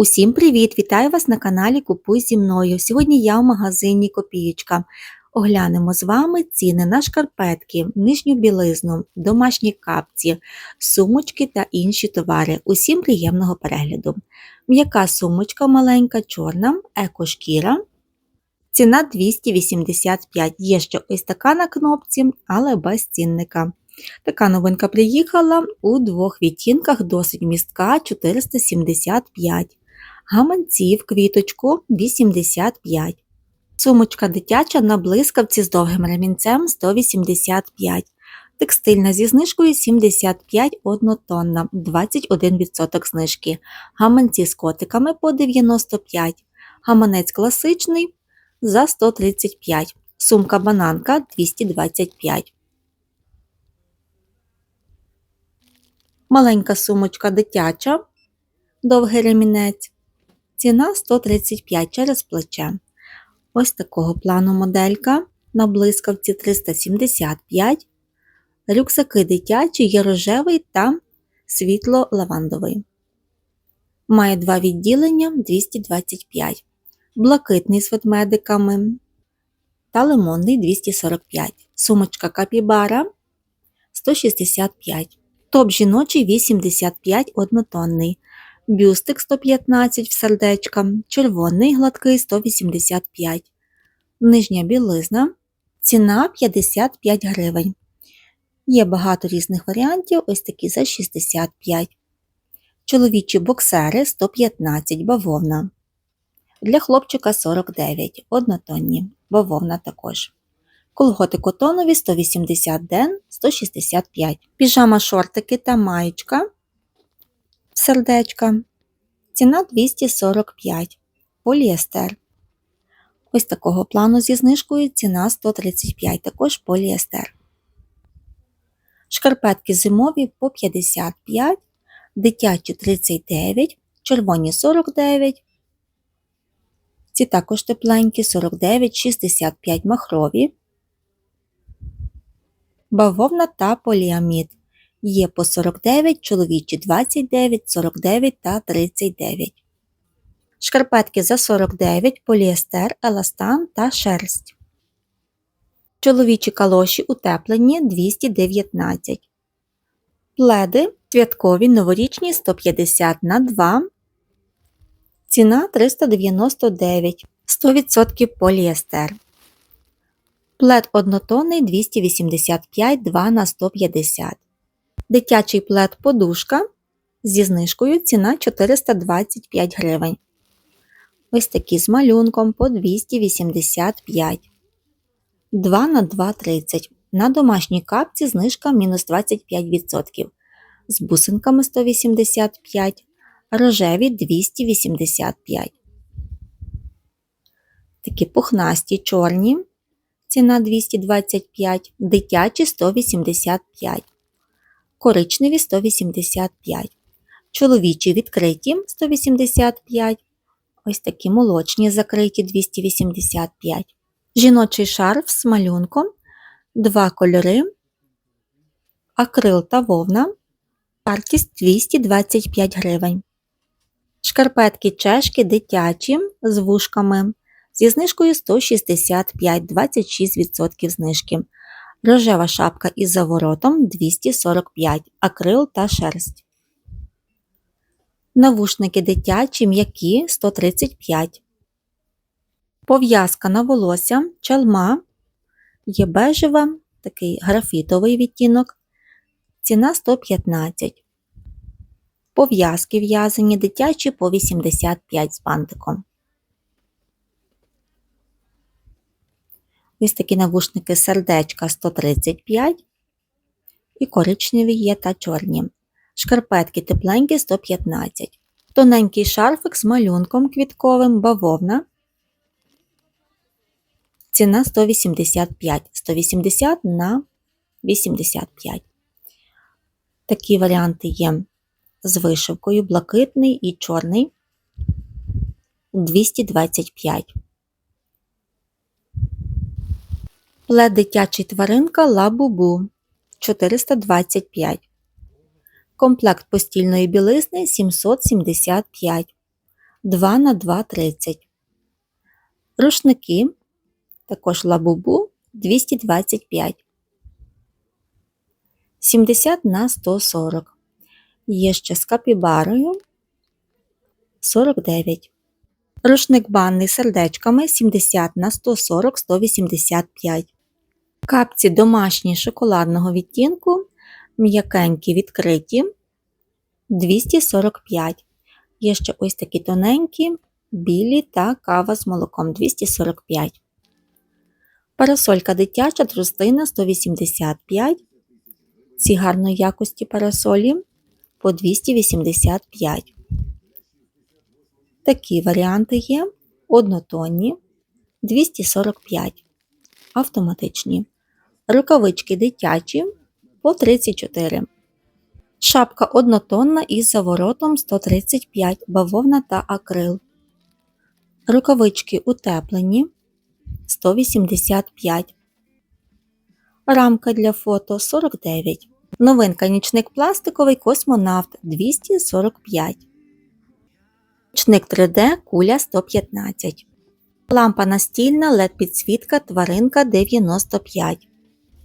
Усім привіт! Вітаю вас на каналі Купуй зі мною. Сьогодні я в магазині Копієчка. Оглянемо з вами ціни на шкарпетки, нижню білизну, домашні капці, сумочки та інші товари. Усім приємного перегляду. М'яка сумочка маленька, чорна, екошкіра. Ціна 285. Є ще ось така на кнопці, але без цінника. Така новинка приїхала у двох відтінках, досить містка 475. Гаманці в квіточку 85. Сумочка дитяча на блискавці з довгим ремінцем 185. Текстильна зі знижкою 75 однотонна, 21% знижки. Гаманці з котиками по 95. Гаманець класичний за 135. Сумка бананка 225. Маленька сумочка дитяча, довгий ремінець. Ціна 135 через плече. Ось такого плану моделька на блискавці 375. Рюкзаки дитячі є рожевий та світло-лавандовий. Має два відділення 225. Блакитний з ведмедиками та лимонний 245. Сумочка капібара 165. Топ жіночий 85 однотонний. Бюстик 115 в сердечка, червоний гладкий 185. Нижня білизна. Ціна 55 гривень. Є багато різних варіантів, ось такі за 65. Чоловічі боксери 115 бавовна. Для хлопчика 49 однотонні. Бавовна також. Колготи котонові 180 ден 165. Піжама шортики та маєчка. Сердечка. Ціна 245. Поліестер. Ось такого плану зі знижкою ціна 135, також поліестер. Шкарпетки зимові по 55, дитячі 39, червоні 49. Ці також тепленькі 49, 65 махрові. Бавовна та поліамід. Є по 49, чоловічі 29, 49 та 39. Шкарпетки за 49, поліестер, еластан та шерсть. Чоловічі калоші утеплені 219. Пледи святкові новорічні 150 на 2. Ціна 399 100% поліестер. Плед однотонний 285 2 на 150. Дитячий плед подушка зі знижкою ціна 425 гривень. Ось такі з малюнком по 285. 2 на 2,30. На домашній капці знижка мінус 25%. З бусинками 185, рожеві 285. Такі пухнасті чорні. Ціна 225, дитячі 185 коричневі 185, чоловічі відкриті 185, ось такі молочні закриті 285, жіночий шарф з малюнком, два кольори, акрил та вовна, вартість 225 гривень. Шкарпетки чешки дитячі з вушками. Зі знижкою 165 26% знижки. Рожева шапка із заворотом 245, акрил та шерсть. Навушники дитячі м'які 135. Пов'язка на волосся, чалма, є бежева, такий графітовий відтінок. Ціна 115. Пов'язки в'язані дитячі по 85 з бантиком. Ось такі навушники сердечка 135 і коричневі є та чорні. Шкарпетки тепленькі 115. Тоненький шарфик з малюнком квітковим бавовна. Ціна 185. 180 на 85. Такі варіанти є з вишивкою блакитний і чорний 225. Плед дитячий тваринка Лабубу 425. Комплект постільної білизни 775. 2 на 2,30. Рушники, також лабубу 225. 70 на 140. Є ще з капібарою 49. Рушник банний сердечками 70 на 140 185. Капці домашні шоколадного відтінку, м'якенькі відкриті 245. Є ще ось такі тоненькі, білі та кава з молоком 245. Парасолька дитяча трустина 185. Ці гарної якості парасолі по 285. Такі варіанти є однотонні 245, автоматичні. Рукавички дитячі по 34. Шапка однотонна із заворотом 135 бавовна та акрил. Рукавички утеплені 185. Рамка для фото 49. Новинка нічник пластиковий космонавт 245. Нічник 3D куля 115. Лампа настільна LED підсвітка тваринка 95.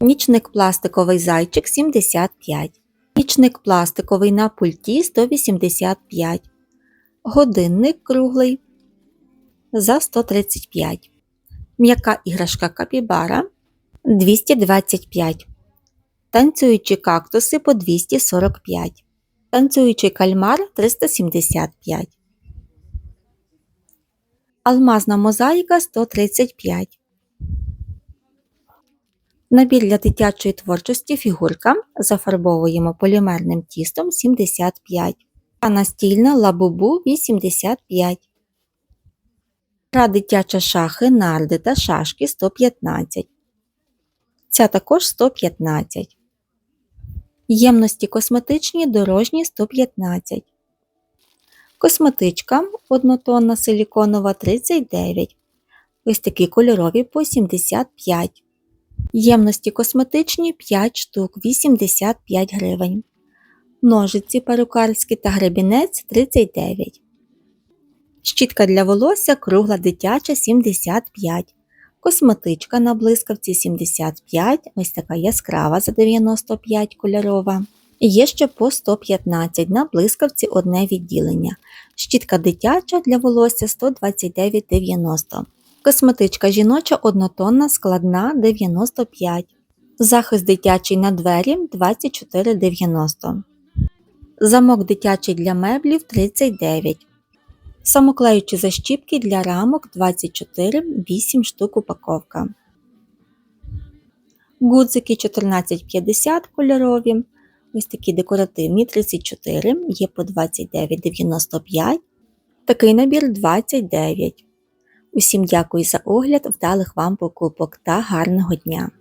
Нічник пластиковий зайчик 75. Нічник пластиковий на пульті 185. Годинник круглий за 135. М'яка іграшка капібара 225. Танцюючі кактуси по 245. Танцюючий кальмар 375. Алмазна мозаїка 135. Набір для дитячої творчості фігурка зафарбовуємо полімерним тістом 75. А настільна лабубу 85. Гра дитяча шахи, нарди та шашки 115. Ця також 115. Ємності косметичні дорожні 115. Косметичка однотонна силіконова 39. Ось такі кольорові по 75. Ємності косметичні 5 штук 85 гривень. Ножиці перукарські та гребінець 39. Щітка для волосся кругла дитяча 75. Косметичка на блискавці 75, ось така яскрава за 95 кольорова. Є ще по 115 на блискавці одне відділення. Щітка дитяча для волосся 129,90. Косметичка жіноча однотонна складна 95. Захист дитячий на двері 24,90. Замок дитячий для меблів 39. Самоклеючі защіпки для рамок 24, 8 штук упаковка. Гудзики 14,50 кольорові. Ось такі декоративні 34, є по 29,95. Такий набір 29. Усім дякую за огляд, вдалих вам покупок та гарного дня!